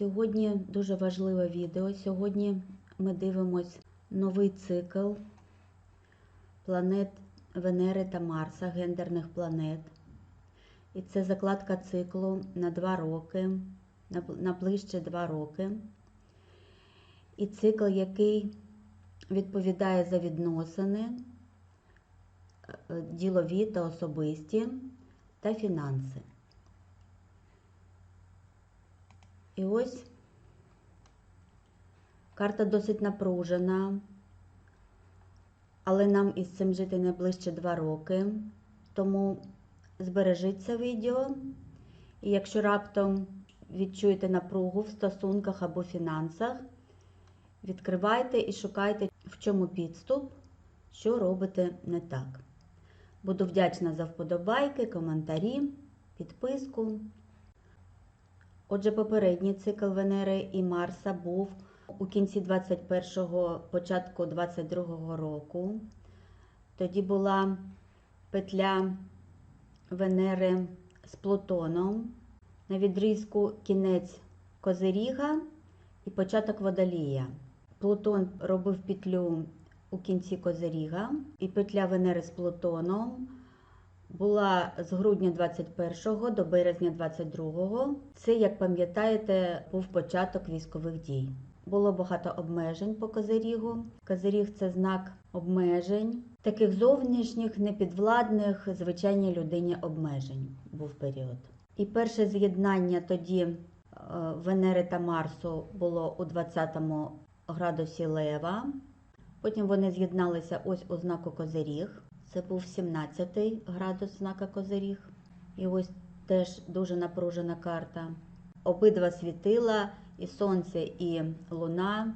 Сьогодні дуже важливе відео. Сьогодні ми дивимось новий цикл планет Венери та Марса, гендерних планет. І це закладка циклу на 2 роки, на, ближче 2 роки. І цикл, який відповідає за відносини, е, ділові та особисті та фінанси. І ось карта досить напружена, але нам із цим жити найближче 2 роки. Тому збережіть це відео. І якщо раптом відчуєте напругу в стосунках або фінансах, відкривайте і шукайте, в чому підступ, що робите не так. Буду вдячна за вподобайки, коментарі, підписку. Отже, попередній цикл Венери і Марса був у кінці 21-го, початку 22-го року. Тоді була петля Венери з Плутоном на відрізку кінець Козиріга і початок Водолія. Плутон робив петлю у кінці Козиріга, і петля Венери з Плутоном була з грудня 21 до березня 22. Це, як пам'ятаєте, був початок військових дій. Було багато обмежень по Козирігу. Козиріг це знак обмежень, таких зовнішніх, непідвладних, звичайній людині обмежень був період. І перше з'єднання тоді е, Венери та Марсу було у 20 градусі Лева. Потім вони з'єдналися ось у знаку Козиріг. Це був 17 градус знака Козиріг. І ось теж дуже напружена карта. Обидва світила і Сонце, і Луна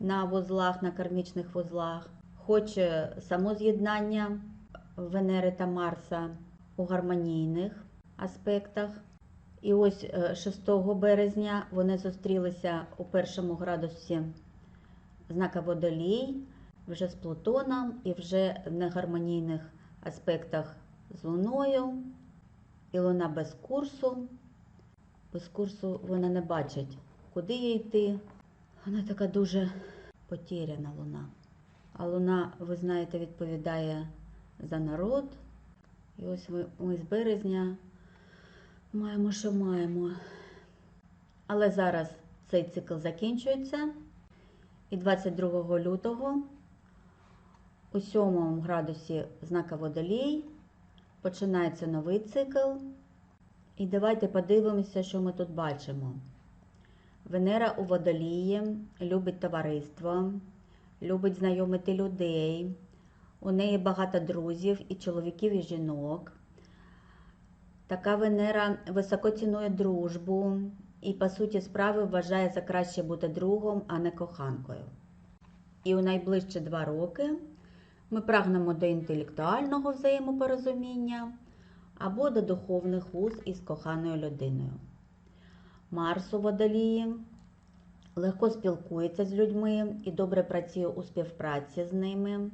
на вузлах, на кармічних вузлах. Хоч само з'єднання Венери та Марса у гармонійних аспектах. І ось 6 березня вони зустрілися у першому градусі знака Водолій вже з Плутоном і вже в негармонійних аспектах з Луною. І Луна без курсу. Без курсу вона не бачить, куди їй йти. Вона така дуже потеряна луна. А луна, ви знаєте, відповідає за народ. І ось ми, ми з березня маємо, що маємо. Але зараз цей цикл закінчується. І 22 лютого у 7 градусі знака Водолій починається новий цикл. І давайте подивимося, що ми тут бачимо. Венера у водолії любить товариство, любить знайомити людей. У неї багато друзів і чоловіків, і жінок. Така Венера високо цінує дружбу і, по суті, справи вважає за краще бути другом, а не коханкою. І у найближчі два роки ми прагнемо до інтелектуального взаємопорозуміння або до духовних вуз із коханою людиною. Марс у водолії легко спілкується з людьми і добре працює у співпраці з ними.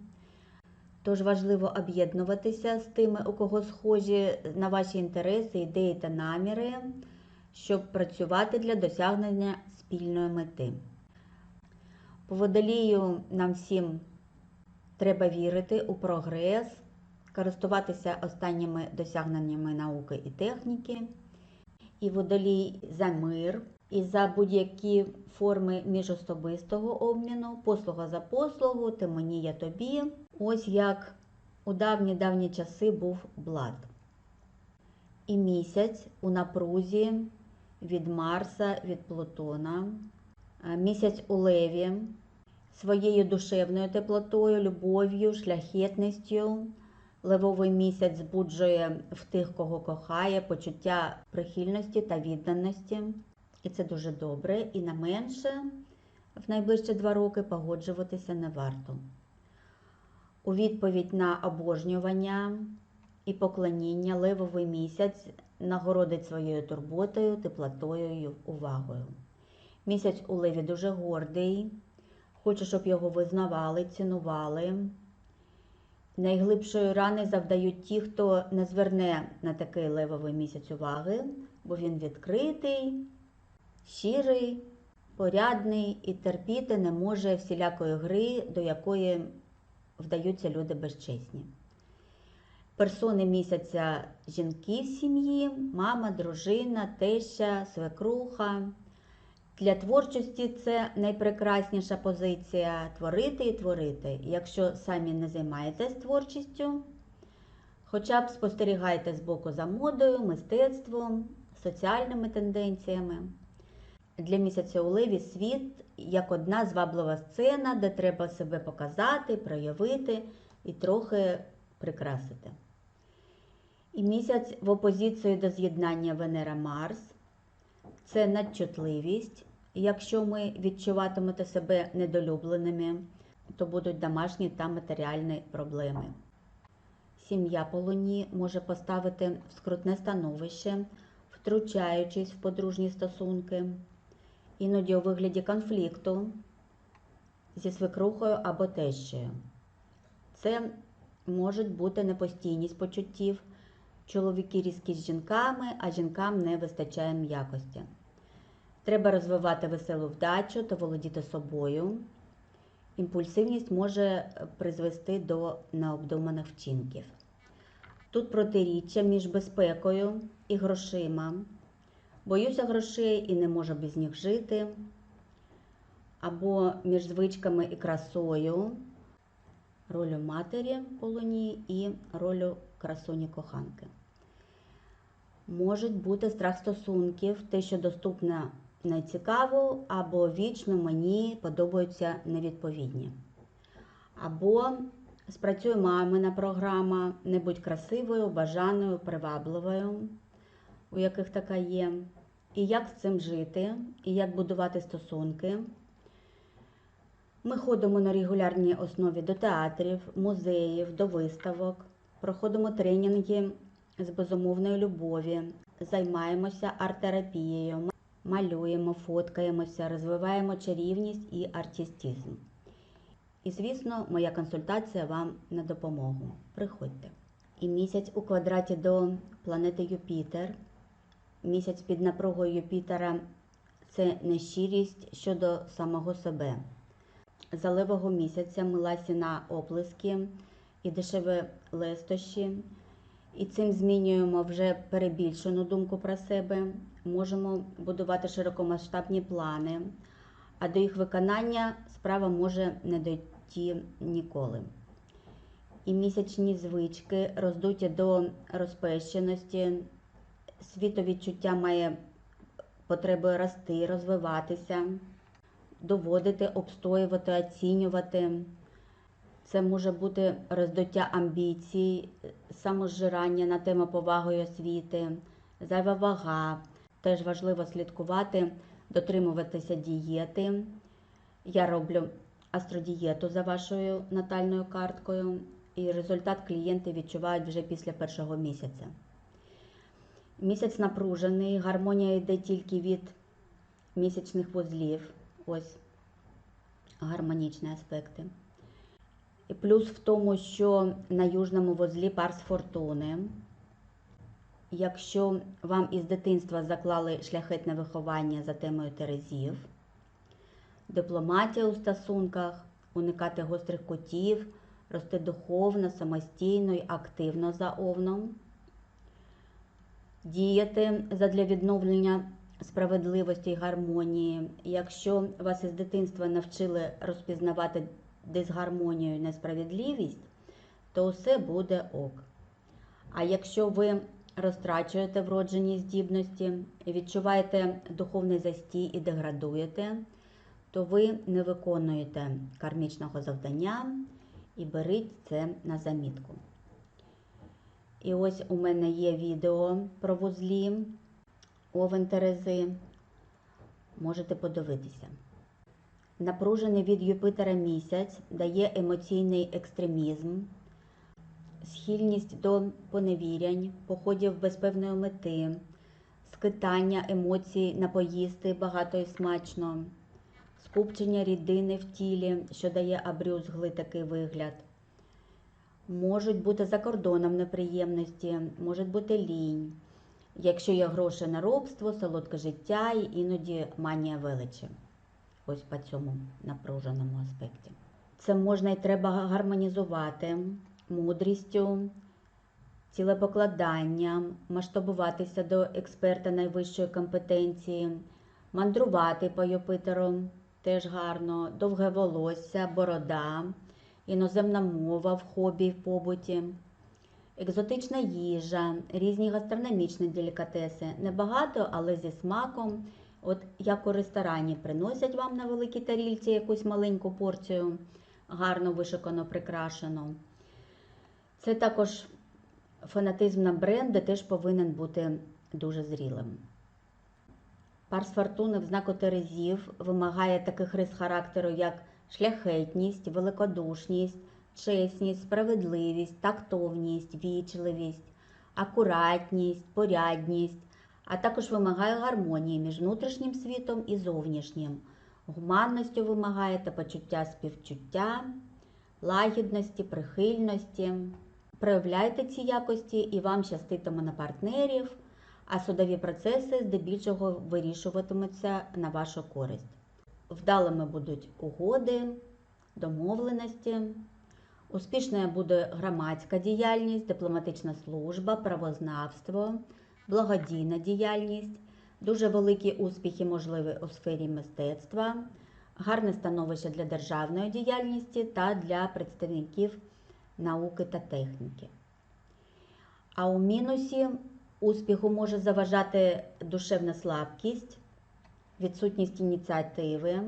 Тож важливо об'єднуватися з тими, у кого схожі на ваші інтереси, ідеї та наміри, щоб працювати для досягнення спільної мети. По водолію нам всім треба вірити у прогрес, користуватися останніми досягненнями науки і техніки, і водолій за мир, і за будь-які форми міжособистого обміну, послуга за послугу, ти мені, я тобі. Ось як у давні-давні часи був блад. І місяць у напрузі від Марса, від Плутона, місяць у Леві своєю душевною теплотою, любов'ю, шляхетністю. Левовий місяць збуджує в тих, кого кохає, почуття прихильності та відданості. І це дуже добре. І на менше в найближчі два роки погоджуватися не варто. У відповідь на обожнювання і поклоніння левовий місяць нагородить своєю турботою, теплотою увагою. Місяць у леві дуже гордий, хоче, щоб його визнавали, цінували. Найглибшої рани завдають ті, хто не зверне на такий левовий місяць уваги, бо він відкритий, щирий, порядний і терпіти не може всілякої гри, до якої вдаються люди безчесні. Персони місяця жінки в сім'ї, мама, дружина, теща, свекруха. Для творчості це найпрекрасніша позиція творити і творити. Якщо самі не займаєтесь творчістю, хоча б спостерігайте збоку за модою, мистецтвом, соціальними тенденціями. Для місяця у Леві світ як одна зваблива сцена, де треба себе показати, проявити і трохи прикрасити. І місяць в опозицію до з'єднання Венера-Марс це надчутливість. Якщо ми відчуватимете себе недолюбленими, то будуть домашні та матеріальні проблеми. Сім'я по луні може поставити в скрутне становище, втручаючись в подружні стосунки, іноді у вигляді конфлікту зі свекрухою або тещею. Це можуть бути непостійність почуттів, чоловіки різкі з жінками, а жінкам не вистачає м'якості. Треба розвивати веселу вдачу та володіти собою. Імпульсивність може призвести до необдуманих вчинків. Тут протиріччя між безпекою і грошима. Боюся грошей і не можу без них жити. Або між звичками і красою, ролю матері по луні і ролю красуні коханки. Можуть бути страх стосунків, те, що доступне не цікаво, або вічно мені подобаються невідповідні. Або спрацює мамина програма, не будь красивою, бажаною, привабливою, у яких така є. І як з цим жити, і як будувати стосунки. Ми ходимо на регулярній основі до театрів, музеїв, до виставок, проходимо тренінги з безумовної любові, займаємося арт-терапією, малюємо, фоткаємося, розвиваємо чарівність і артистизм. І, звісно, моя консультація вам на допомогу. Приходьте. І місяць у квадраті до планети Юпітер. Місяць під напругою Юпітера це нещирість щодо самого себе. Заливого місяця ми ласі на оплески і дешеві лестощі, і цим змінюємо вже перебільшену думку про себе, можемо будувати широкомасштабні плани, а до їх виконання справа може не дойти ніколи. І місячні звички роздуті до розпещеності, світовідчуття має потребою рости, розвиватися, доводити, обстоювати, оцінювати. Це може бути роздуття амбіцій, самозжирання на тему повагою освіти, зайва вага. Теж важливо слідкувати, дотримуватися дієти. Я роблю астродієту за вашою натальною карткою, і результат клієнти відчувають вже після першого місяця. Місяць напружений, гармонія йде тільки від місячних вузлів. Ось гармонічні аспекти. Плюс в тому, що на южному вузлі Парс Фортуни. Якщо вам із дитинства заклали шляхетне виховання за темою Терезів, дипломатія у стосунках, уникати гострих кутів, рости духовно, самостійно і активно за овном, діяти задля відновлення справедливості і гармонії. Якщо вас із дитинства навчили розпізнавати дисгармонію і несправедливість, то все буде ок. А якщо ви розтрачуєте вроджені здібності, відчуваєте духовний застій і деградуєте, то ви не виконуєте кармічного завдання і беріть це на замітку. І ось у мене є відео про вузлі Овен Терези. Можете подивитися. Напружений від Юпитера місяць дає емоційний екстремізм, схильність до поневірянь, походів без певної мети, скитання емоцій на поїсти багато і смачно, скупчення рідини в тілі, що дає абрюзглий такий вигляд. Можуть бути за кордоном неприємності, може бути лінь. якщо є гроші на робство, солодке життя і іноді манія величі. Ось по цьому напруженому аспекті. Це можна і треба гармонізувати мудрістю, цілепокладанням, масштабуватися до експерта найвищої компетенції, мандрувати по Юпитеру теж гарно, довге волосся, борода, іноземна мова в хобі в побуті, екзотична їжа, різні гастрономічні делікатеси. Небагато, але зі смаком. От як у ресторані приносять вам на великій тарільці якусь маленьку порцію, гарно вишикано прикрашену. Це також фанатизм на бренди теж повинен бути дуже зрілим. Парс фортуни в знаку Терезів вимагає таких рис характеру, як шляхетність, великодушність, чесність, справедливість, тактовність, вічливість, акуратність, порядність, а також вимагає гармонії між внутрішнім світом і зовнішнім. Гуманністю вимагає та почуття співчуття, лагідності, прихильності. Проявляйте ці якості і вам щаститиме на партнерів, а судові процеси здебільшого вирішуватимуться на вашу користь. Вдалими будуть угоди, домовленості, успішною буде громадська діяльність, дипломатична служба, правознавство, благодійна діяльність, дуже великі успіхи можливі у сфері мистецтва, гарне становище для державної діяльності та для представників науки та техніки. А у мінусі успіху може заважати душевна слабкість, відсутність ініціативи,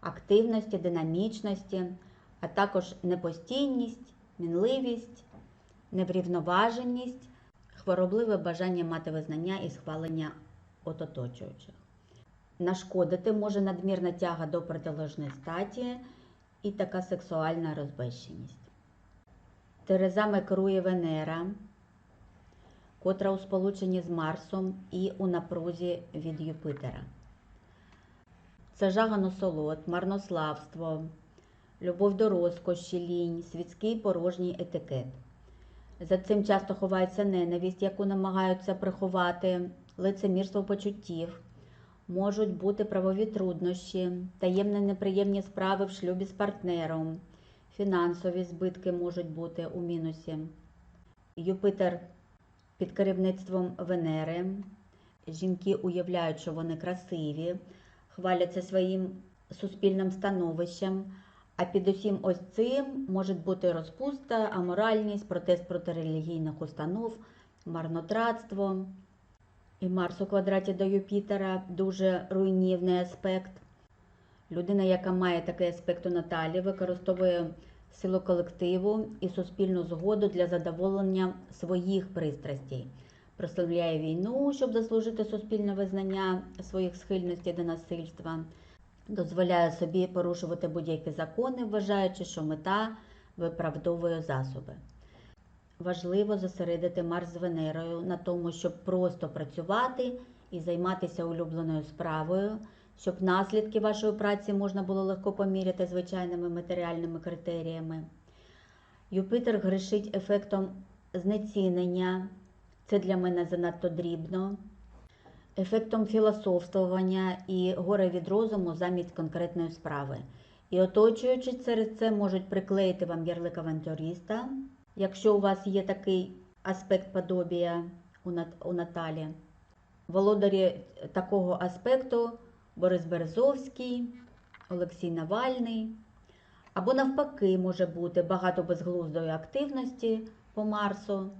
активності, динамічності, а також непостійність, мінливість, неврівноваженість, хворобливе бажання мати визнання і схвалення от оточуючих. Нашкодити може надмірна тяга до протилежної статі і така сексуальна розбещеність. Терезами керує Венера, котра у сполученні з Марсом і у напрузі від Юпитера. Це жага насолод, марнославство, любов до розкоші, лінь, світський порожній етикет. За цим часто ховається ненависть, яку намагаються приховати, лицемірство почуттів, можуть бути правові труднощі, таємні неприємні справи в шлюбі з партнером, фінансові збитки можуть бути у мінусі. Юпитер під керівництвом Венери. Жінки уявляють, що вони красиві, хваляться своїм суспільним становищем. А під усім ось цим може бути розпуста, аморальність, протест проти релігійних установ, марнотратство. І Марс у квадраті до Юпітера дуже руйнівний аспект. Людина, яка має такий аспект у Наталі, використовує силу колективу і суспільну згоду для задоволення своїх пристрастей, прославляє війну, щоб заслужити суспільне визнання своїх схильностей до насильства, дозволяє собі порушувати будь-які закони, вважаючи, що мета виправдовує засоби. Важливо зосередити Марс з Венерою на тому, щоб просто працювати і займатися улюбленою справою, щоб наслідки вашої праці можна було легко поміряти звичайними матеріальними критеріями. Юпітер грішить ефектом знецінення, це для мене занадто дрібно, ефектом філософствування і горе від розуму замість конкретної справи. І оточуючи через це можуть приклеїти вам ярлик авантюриста, якщо у вас є такий аспект подобія у Наталі. Володарі такого аспекту Борис Березовський, Олексій Навальний. Або, навпаки, може бути багато безглуздої активності по Марсу,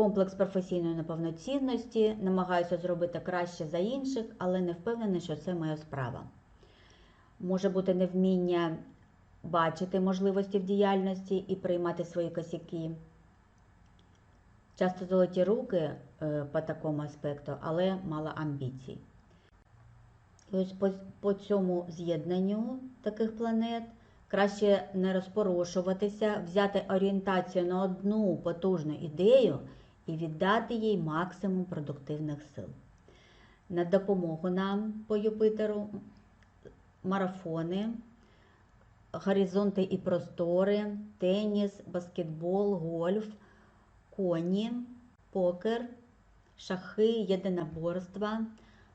комплекс професійної неповноцінності, намагаюся зробити краще за інших, але не впевнений, що це моя справа. Може бути невміння бачити можливості в діяльності і приймати свої косяки. Часто золоті руки е, по такому аспекту, але мало амбіцій. І ось по, по цьому з'єднанню таких планет краще не розпорошуватися, взяти орієнтацію на одну потужну ідею і віддати їй максимум продуктивних сил. На допомогу нам по Юпитеру марафони, горизонти і простори, теніс, баскетбол, гольф, коні, покер, шахи, єдиноборства,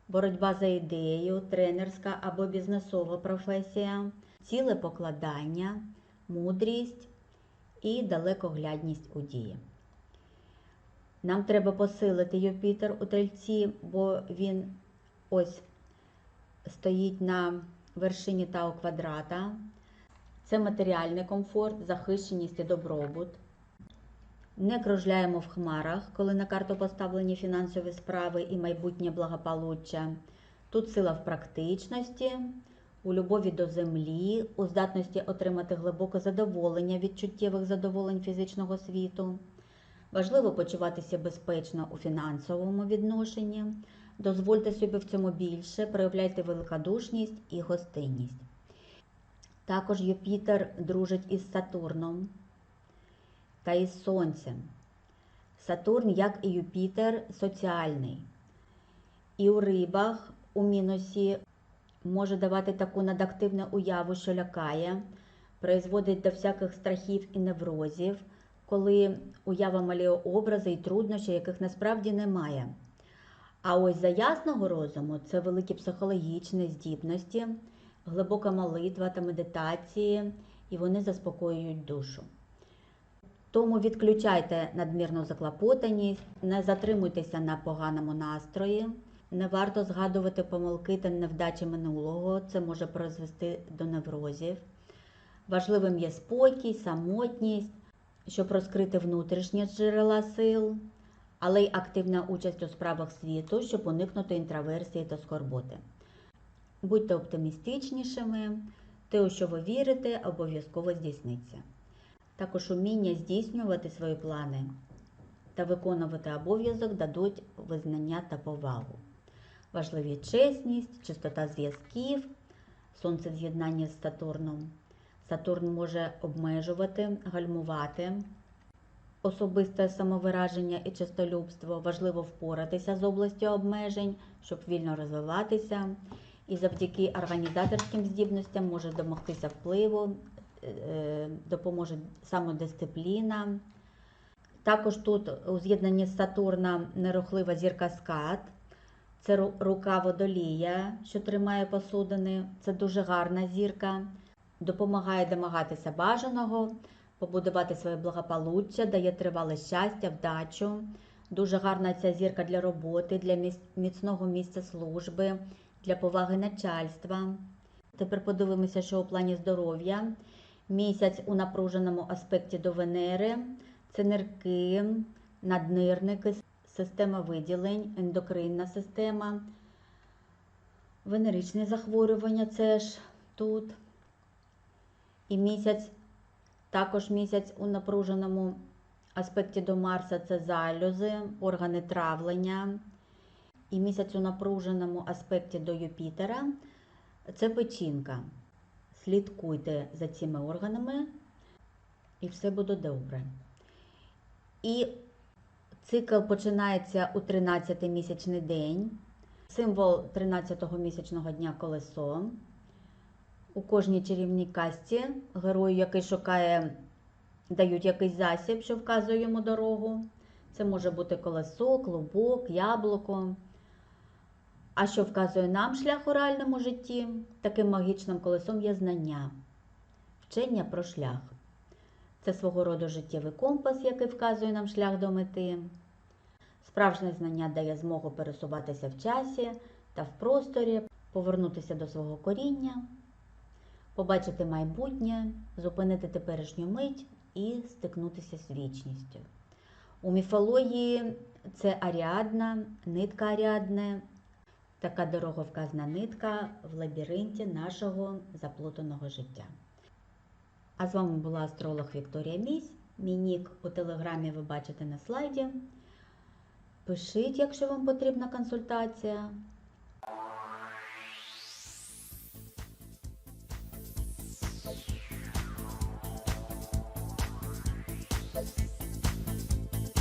боротьба за ідею, тренерська або бізнесова професія, ціле покладання, мудрість і далекоглядність у дії. Нам треба посилити Юпітер у тельці, бо він ось стоїть на вершині Тау квадрата. Це матеріальний комфорт, захищеність і добробут. Не кружляємо в хмарах, коли на карту поставлені фінансові справи і майбутнє благополуччя. Тут сила в практичності, у любові до землі, у здатності отримати глибоке задоволення від чуттєвих задоволень фізичного світу. Важливо почуватися безпечно у фінансовому відношенні. Дозвольте собі в цьому більше, проявляйте великодушність і гостинність. Також Юпітер дружить із Сатурном та із Сонцем. Сатурн, як і Юпітер, соціальний. І у рибах у мінусі може давати таку надактивну уяву, що лякає, призводить до всяких страхів і неврозів, коли уява малює образи і труднощі, яких насправді немає. А ось за ясного розуму це великі психологічні здібності, глибока молитва та медитації, і вони заспокоюють душу. Тому відключайте надмірну заклопотаність, не затримуйтеся на поганому настрої, не варто згадувати помилки та невдачі минулого, це може призвести до неврозів. Важливим є спокій, самотність, щоб розкрити внутрішні джерела сил, але й активна участь у справах світу, щоб уникнути інтроверсії та скорботи. Будьте оптимістичнішими, те, у що ви вірите, обов'язково здійсниться. Також уміння здійснювати свої плани та виконувати обов'язок дадуть визнання та повагу. Важливі чесність, чистота зв'язків, сонце в з Сатурном. Сатурн може обмежувати, гальмувати особисте самовираження і чистолюбство. Важливо впоратися з областю обмежень, щоб вільно розвиватися. І завдяки організаторським здібностям може домогтися впливу, е, допоможе самодисципліна. Також тут у з'єднанні з Сатурна нерухлива зірка скат. Це ру- рука водолія, що тримає посудини. Це дуже гарна зірка. Допомагає домагатися бажаного, побудувати своє благополуччя, дає тривале щастя, вдачу. Дуже гарна ця зірка для роботи, для міцного місця служби, для поваги начальства. Тепер подивимося, що у плані здоров'я. Місяць у напруженому аспекті до Венери. Це нирки, наднирники, система виділень, ендокринна система, венеричні захворювання це ж тут. І місяць, також місяць у напруженому аспекті до Марса це залюзи, органи травлення. І місяць у напруженому аспекті до Юпітера це печінка. Слідкуйте за цими органами, і все буде добре. І цикл починається у 13-й місячний день. Символ 13-го місячного дня колесо. У кожній чарівній касті герою, який шукає, дають якийсь засіб, що вказує йому дорогу. Це може бути колесо, клубок, яблуко. А що вказує нам шлях у реальному житті? Таким магічним колесом є знання, вчення про шлях. Це свого роду життєвий компас, який вказує нам шлях до мети. Справжнє знання дає змогу пересуватися в часі та в просторі, повернутися до свого коріння, побачити майбутнє, зупинити теперішню мить і стикнутися з вічністю. У міфології це Аріадна, нитка Аріадне, така дороговказна нитка в лабіринті нашого заплутаного життя. А з вами була астролог Вікторія Місь. Мій нік у телеграмі ви бачите на слайді. Пишіть, якщо вам потрібна консультація.